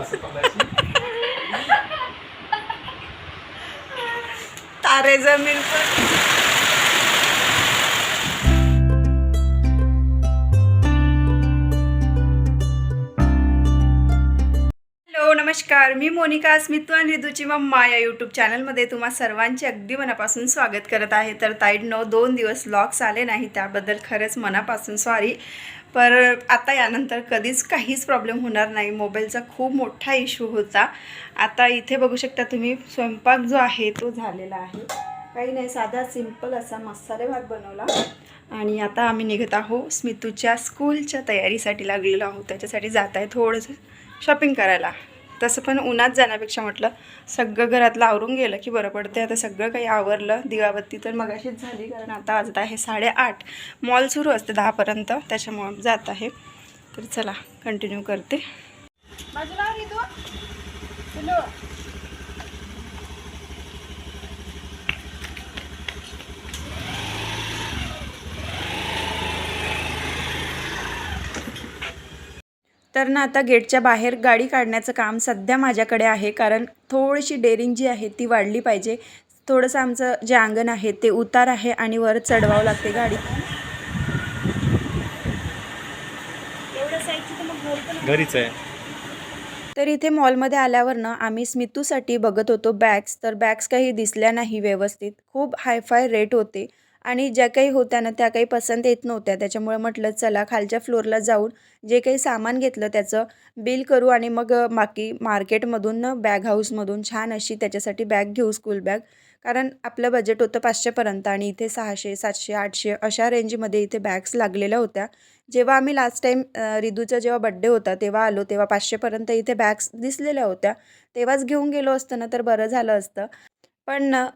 असं पकडायची. तारे नमस्कार मी मोनिका अस्मित्व आणि रिदूची मम्मा या यूट्यूब चॅनलमध्ये तुम्हा सर्वांचे अगदी मनापासून स्वागत करत आहे. तर ताईडनं दोन दिवस लॉक्स आले नाही त्याबद्दल खरंच मनापासून सॉरी पर आता यानंतर कधीच काहीच प्रॉब्लेम होणार नाही. मोबाईलचा खूप मोठा इश्यू होता. आता इथे बघू शकता तुम्ही स्वयंपाक जो आहे तो झालेला आहे. काही नाही साधा सिंपल असा मसाले भात बनवला. आणि आता आम्ही निघत आहोत स्मितूच्या स्कूलच्या तयारीसाठी लागलेलो आहोत. त्याच्यासाठी जात आहे थोडंसं शॉपिंग करायला. तसं पण उन्हात जाण्यापेक्षा म्हटलं सगळं घरातलं आवरून गेलं की बरं पडते आता सगळं काही आवरलं दिवाबत्ती तर मगाशीच झाली कारण आता वाजत आहे साडेआठ. मॉल सुरू असते दहापर्यंत त्याच्यामुळं जात आहे. तर चला कंटिन्यू करते. तर ना आता गेटच्या बाहेर गाडी काढण्याचं काम सध्या माझ्याकडे आहे कारण थोडीशी डेअरिंग जी आहे ती वाढली पाहिजे. थोडंसं आमचं जे अंगण आहे ते उतार आहे आणि वर चढवावं लागते गाडी. घरीच आहे. तर इथे मॉलमध्ये आल्यावर ना आम्ही स्मितूसाठी बघत होतो बॅग्स तर बॅग्स काही दिसल्या नाही व्यवस्थित. खूप हायफाय रेट होते. आणि ज्या काही होत्या ना त्या काही पसंत येत नव्हत्या. त्याच्यामुळे म्हटलं चला खालच्या फ्लोअरला जाऊन जे काही सामान घेतलं त्याचं बिल करू आणि मग बाकी मार्केटमधून ना बॅग हाऊसमधून छान अशी त्याच्यासाठी बॅग घेऊ स्कूल बॅग. कारण आपलं बजेट होतं पाचशेपर्यंत आणि इथे सहाशे सातशे आठशे अशा रेंजमध्ये इथे बॅग्स लागलेल्या होत्या. जेव्हा आम्ही लास्ट टाईम रिदूचा जेव्हा बड्डे होता तेव्हा आलो तेव्हा पाचशेपर्यंत इथे बॅग्स दिसलेल्या होत्या. तेव्हाच घेऊन गेलो असतं ना तर बरं झालं असतं. पण ना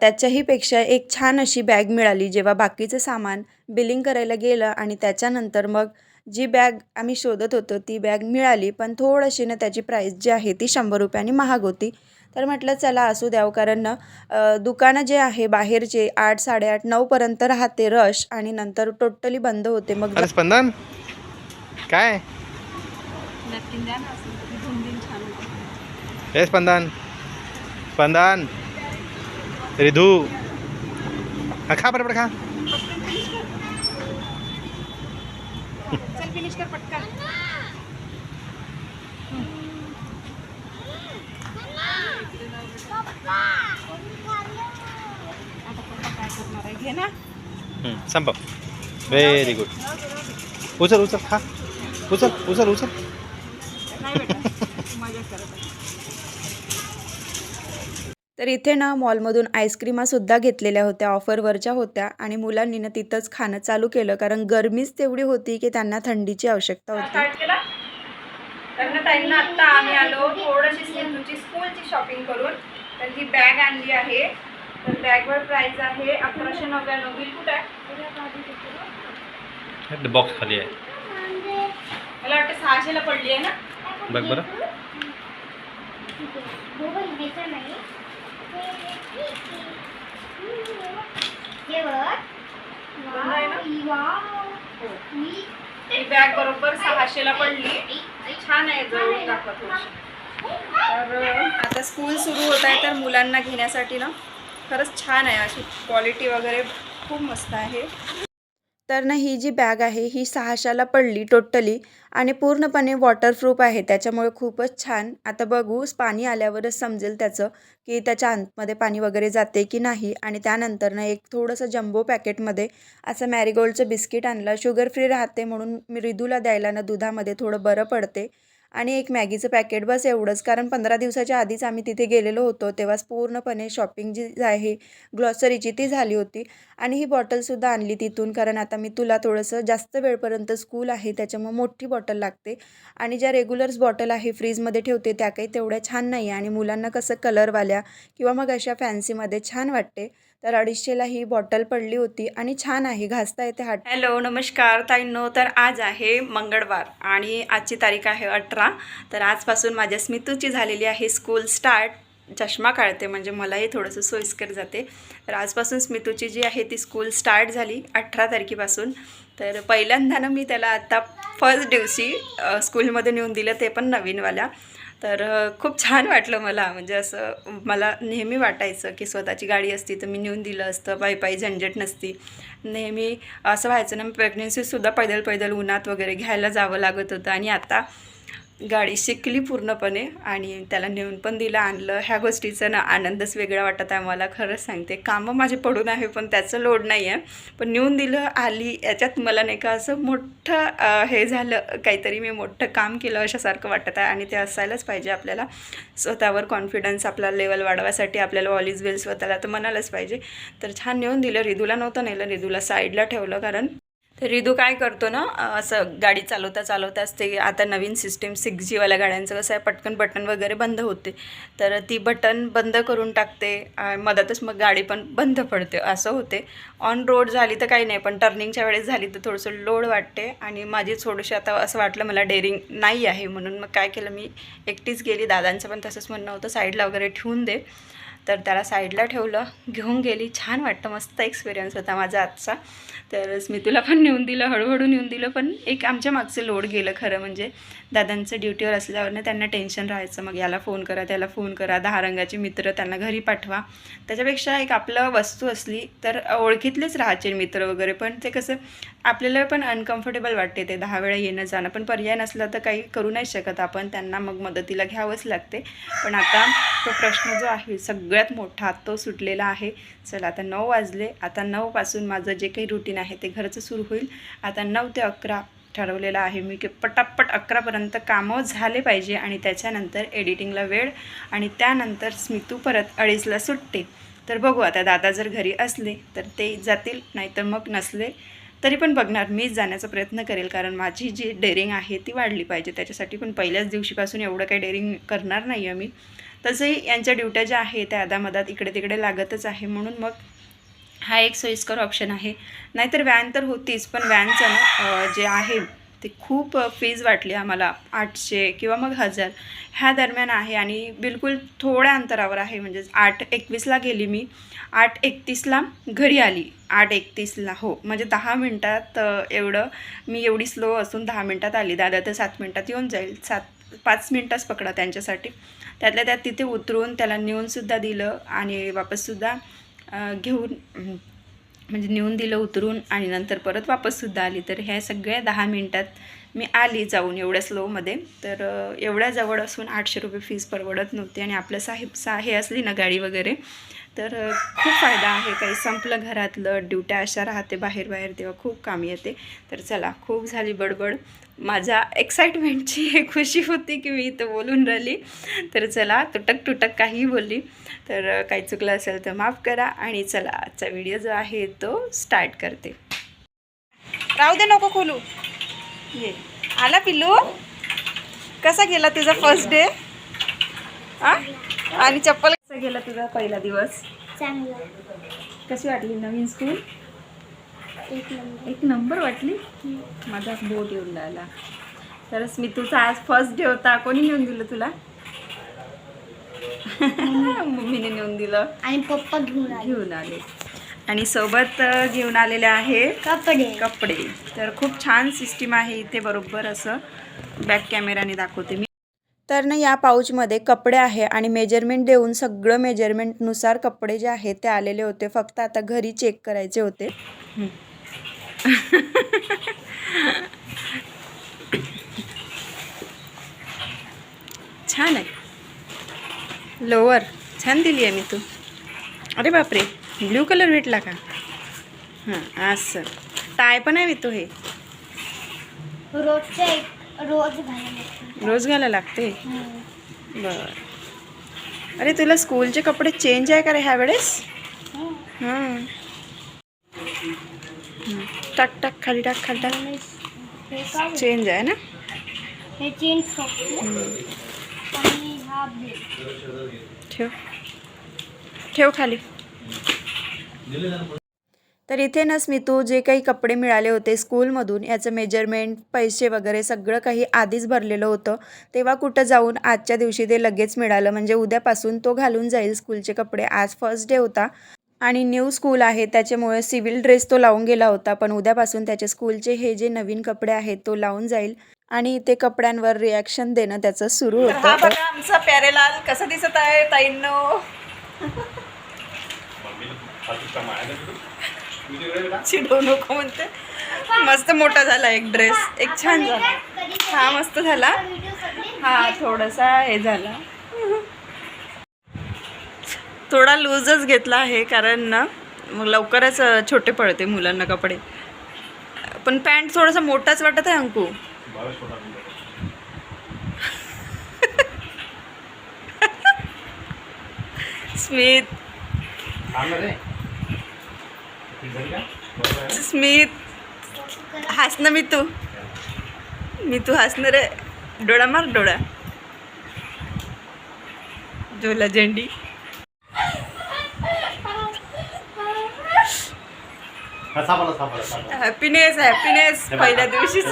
त्याच्याही पेक्षा एक छान अशी बॅग मिळाली जेव्हा बाकीचं सामान बिलिंग करायला गेलं आणि त्याच्यानंतर मग जी बॅग आम्ही शोधत होतो ती बॅग मिळाली. पण थोडीशी ना त्याची प्राईस जी आहे ती शंभर रुपयांनी महाग होती. तर म्हटलं चला असू द्यावं. कारण ना दुकानं जे आहे बाहेरचे आठ साडेआठ नऊपर्यंत राहते रश आणि नंतर टोटली बंद होते. मग स्पंदन! काय? स्पंदन! स्पंदन! रिधू हा खा बरोबर खा संपव. व्हेरी गुड उचल उचल खा. उचल उचल उचल. तर इथे ना मॉलमधून आईस्क्रीमासुद्धा घेतलेल्या होत्या ऑफरवरच्या होत्या आणि मुलांनी ना तिथंच खाणं चालू केलं. कारण गरमीच तेवढी होती की त्यांना थंडीची आवश्यकता होती. ताईंना आत्ता आम्ही आलो थोडीशी स्मितूची स्कूलची शॉपिंग करून. तर ही बॅग आणली आहे. तर बॅगवर प्राइस आहे अकराशे नव्याण्णव. बिल कुठं आहे? बॉक्स खाली आहे. मला वाटतं सहाशेला पडली आहे ना? बघ बरं. ही बॅग बरोबर सहाशेला पडली. छान आहे जवळ दाखवा थोडीशी. तर आता स्कूल सुरू होत आहे तर मुलांना घेण्यासाठी ना खरंच छान आहे अशी क्वालिटी वगैरे खूप मस्त आहे. तर ना ही जी बॅग आहे ही सहाशाला पडली टोटली आणि पूर्णपणे वॉटरप्रूफ आहे. त्याच्यामुळे खूपच छान. आता बघू पाणी आल्यावरच समजेल त्याचं की त्याच्या आतमध्ये पाणी वगैरे जाते की नाही. आणि त्यानंतर ना एक थोडंसं जम्बो पॅकेटमध्ये असं मॅरीगोल्डचं बिस्किट आणलं. शुगर फ्री राहते म्हणून मी रिदूला द्यायला ना दुधामध्ये थोडं बरं पडते. आणि एक मॅगीचं पॅकेट बस एवढंच. कारण पंधरा दिवसाच्या आधीच आम्ही तिथे गेलेलो होतो तेव्हाच पूर्णपणे शॉपिंग जी आहे ग्लॉसरीची ती झाली होती. आणि ही बॉटलसुद्धा आणली तिथून कारण आता मी तुला थोडंसं जास्त वेळपर्यंत स्कूल आहे त्याच्यामुळे मोठी बॉटल लागते. आणि ज्या रेग्युलर्स बॉटल आहे फ्रीजमध्ये ठेवते त्या काही तेवढ्या छान नाही. आहे आणि मुलांना कसं कलरवाल्या किंवा मग अशा फॅन्सीमध्ये छान वाटते. तर अडीचशेला ही बॉटल पडली होती आणि छान आहे घासता येते हात. हॅलो नमस्कार ताईंनो. तर आज आहे मंगळवार आणि आजची तारीख आहे अठरा. तर आजपासून माझ्या स्मितूची झालेली आहे स्कूल स्टार्ट. चष्मा काढते म्हणजे मलाही थोडंसं सोयीस्कर जाते. तर आजपासून स्मितूची जी आहे ती स्कूल स्टार्ट झाली अठरा तारखेपासून. तर पहिल्यांदा ना मी त्याला आत्ता फर्स्ट दिवशी स्कूलमध्ये नेऊन दिलं ते पण नवीनवाल्या तर खूप छान वाटलं मला. म्हणजे असं मला नेहमी वाटायचं की स्वतःची गाडी असती तर मी नेऊन दिलं असतं पायी पायी झंझट नसती. नेहमी असं व्हायचं ना प्रेग्नन्सीसुद्धा पैदल पैदल उन्हात वगैरे घ्यायला जावं लागत होतं. आणि आता गाडी शिकली पूर्णपणे आणि त्याला नेऊन पण दिलं आणलं. ह्या गोष्टीचा ना आनंदच वेगळा वाटत आहे. मला खरंच सांगते कामं माझे पडून आहे पण त्याचं लोड नाही आहे पण नेऊन दिलं आली. याच्यात मला नाही का असं मोठं हे झालं काहीतरी मी मोठं काम केलं अशासारखं वाटत आहे. आणि ते असायलाच पाहिजे आपल्याला. स्वतःवर कॉन्फिडन्स आपला लेवल वाढवायसाठी आपल्याला ऑलिज वेल स्वतःला तर म्हणायलाच पाहिजे. तर छान नेऊन दिलं. रिदूला नव्हतं नेलं. रिदूला साईडला ठेवलं कारण तर रिदू काय करतो ना असं गाडी चालवता चालवताच ते आता नवीन सिस्टीम सिक्स जीवाल्या गाड्यांचं कसं आहे पटकन बटन वगैरे बंद होते. तर ती बटन बंद करून टाकते मधातच मग गाडी पण बंद पडते असं होते. ऑन रोड झाली तर काही नाही पण टर्निंगच्या वेळेस झाली तर थोडंसं लोड वाटते आणि माझी थोडीशी आता असं वाटलं मला डेअरिंग नाही आहे म्हणून मग काय केलं मी एकटीच गेली दादांचं पण तसंच म्हणणं होतं साईडला वगैरे ठेवून दे. तर त्याला साईडला ठेवलं घेऊन गेली. छान वाटतं मस्त एक्सपिरियन्स होता माझा आजचा. तर तुला पण नेऊन दिलं हळूहळू नेऊन दिलं पण एक आमच्या मागचं लोड गेलं खरं म्हणजे. दादांचं ड्युटीवर असल्यावरनं त्यांना टेन्शन राहायचं मग याला फोन करा त्याला फोन करा. दहा रंगाचे मित्र त्यांना घरी पाठवा. त्याच्यापेक्षा एक आपलं वस्तू असली तर ओळखीतलेच राहायचे मित्र वगैरे पण ते कसं आपल्याला पण अनकम्फर्टेबल वाटते ते दहा वेळा येणं जाणं. पण पर्याय नसला तर काही करू नाही शकत आपण. त्यांना मग मदतीला घ्यावंच लागते. पण आता तो प्रश्न जो आहे सगळ्यात मोठा तो सुटलेला आहे. चला आता नऊ वाजले. आता नऊपासून माझं जे काही रुटीन आहे ते घरचं सुरू होईल. आता नऊ ते अकरा ठरवलेलं आहे मी की पटापट अकरापर्यंत कामं झाले पाहिजे आणि त्याच्यानंतर एडिटिंगला वेळ आणि त्यानंतर स्मितू परत अडीचला सुटते. तर बघू आता दादा जर घरी असले तर ते जातील नाहीतर मग नसले तरी पण बघणार. मीच जाण्याचा प्रयत्न करेल कारण माझी जी डेअरिंग आहे ती वाढली पाहिजे. त्याच्यासाठी पण पहिल्याच दिवशीपासून एवढं काही डेअरिंग करणार नाही आहे मी. तसंही यांच्या ड्युट्या ज्या आहेत त्या अदामधात इकडे तिकडे लागतच आहे. म्हणून मग हा एक सोयीस्कर ऑप्शन आहे. नाहीतर व्हॅन तर होतीच पण व्हॅनचं ना जे आहे ते खूप फीज वाटली आम्हाला. आठशे किंवा मग हजार. ह्या दरम्यान आहे आणि बिलकुल थोड्या अंतरावर आहे. म्हणजे आठ एकवीसला गेली मी. आठ एकतीसला घरी आली. आठ एकतीसला हो. म्हणजे दहा मिनटात एवढं मी एवढी स्लो असून दहा मिनटात आली. दादा तर सात मिनटात येऊन जाईल. सात पाच मिनटाच पकडा त्यांच्यासाठी. त्यातल्या त्यात तिथे उतरून त्याला नेऊनसुद्धा दिलं आणि वापससुद्धा घेऊन म्हणजे नेऊन दिलं उतरून आणि नंतर परत वापससुद्धा आली. तर ह्या सगळ्या दहा मिनटात मी आली जाऊन एवढ्या स्लोमध्ये. तर एवढ्या जवळ असून आठशे रुपये फीस परवडत नव्हती आणि आपलं साहेब सा हे असली ना गाडी वगैरे तर खूप फायदा आहे. काही संपलं घरातलं ड्युट्या अशा राहते बाहेर बाहेर तेव्हा खूप कामी येते. तर चला खूप झाली बडबड. माझ्या एक्साइटमेंटची हे खुशी होती की मी इथं बोलून राहिली. तर चला तुटक तुटक काहीही बोलली. तर काही चुकलं असेल तर माफ करा आणि चला आजचा व्हिडिओ जो आहे तो स्टार्ट करते. राहू दे नको खोलू. ये. आला पिल्लू? कसा गेला तुझा फर्स्ट डे आ? आणि चप्पल कसा गेला तुझा पहिला दिवस? चांगलं. कशी वाटली नवीन स्कूल एक नंबर. एक नंबर वाटली? माझा बोट येऊन राहिला. तर स्मितूचा आज फर्स्ट डे होता. कोणी नेऊन दिलं तुला? मम्मीने नेऊन दिलं. आणि पप्पा घेऊन आले. घेऊन आले. आणि सोबत घेऊन आलेले आहे कपडे. कपडे. तर खूप छान सिस्टीम आहे इथे बरोबर असं. बॅक कॅमेराने दाखवते मी. तर ना या पाऊचमध्ये कपडे आहे आणि मेजरमेंट देऊन सगळं मेजरमेंटनुसार कपडे जे आहेत ते आलेले होते. फक्त आता घरी चेक करायचे होते. छान आहे. लोअर छान दिली आहे मी तू. अरे बापरे. ब्ल्यू कलर भेटला का? हां असं. टाय पण आहे मी तू हे. रोजचे एक रोज घालायला रोज घालायला लागते. बर. अरे तुला स्कूलचे कपडे चेंज आहे का रे ह्या वेळेस हं. टाक टाक खाली टाक खाली टाक. चेंज आहे ना? हे चेंज ठेव. ठेव खाली. तर इथे ना स्मितू जे काही कपडे मिळाले होते स्कूलमधून याचं मेजरमेंट पैसे वगैरे सगळं काही आधीच भरलेलं होतं. तेव्हा कुठं जाऊन आजच्या दिवशी ते लगेच मिळालं. म्हणजे उद्यापासून तो घालून जाईल स्कूलचे कपडे. आज फर्स्ट डे होता आणि न्यू स्कूल आहे. त्याच्यामुळे सिव्हिल ड्रेस तो लावून गेला होता. पण उद्यापासून त्याचे स्कूलचे हे जे नवीन कपडे आहेत तो लावून जाईल आणि इथे कपड्यांवर रिॲक्शन देणं त्याचं सुरू हा होतं. बघा आमचा प्यारेलाल कसा दिसत आहे ताईंनो. चिडवू नको म्हणते. मस्त मोठा झाला एक ड्रेस एक छान झाला. हा मस्त झाला. हा थोडासा हे झाला. थोडा लूजच घेतला आहे कारण ना मग लवकरच छोटे पडते मुलांना कपडे. पण पॅन्ट थोडासा मोठाच वाटत आहे अंकू? स्मित. स्मित हस ना मी तू. मी तू हसणार रे. डोळा मार डोळा. झोला झेंडी. हॅपीनेस हॅपीनेस पहिल्या दिवशीच.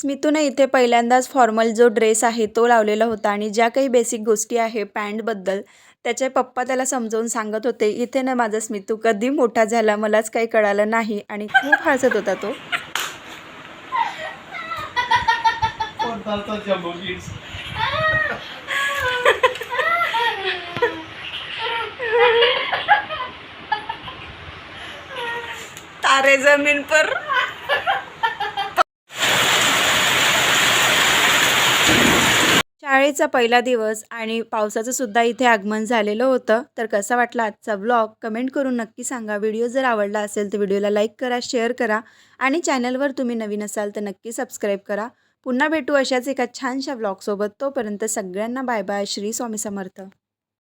स्मितूने इथे पहिल्यांदाच फॉर्मल जो ड्रेस आहे तो लावलेला होता आणि ज्या काही बेसिक गोष्टी आहे पॅन्टबद्दल त्याचे पप्पा त्याला समजावून सांगत होते इथे ना माझा स्मितू कधी मोठा झाला मलाच काही कळालं नाही. आणि खूप हसत होता तो. तारे जमीन पर. दिवाळीचा पहिला दिवस आणि पावसाचं सुद्धा इथे आगमन झालेलं होतं. तर कसा वाटला आजचा ब्लॉग कमेंट करून नक्की सांगा. व्हिडिओ जर आवडला असेल तर व्हिडिओला लाईक करा शेअर करा आणि चॅनलवर तुम्ही नवीन असाल तर नक्की सबस्क्राईब करा. पुन्हा भेटू अशाच एका छानशा ब्लॉगसोबत तोपर्यंत सगळ्यांना बाय बाय श्री स्वामी समर्थ.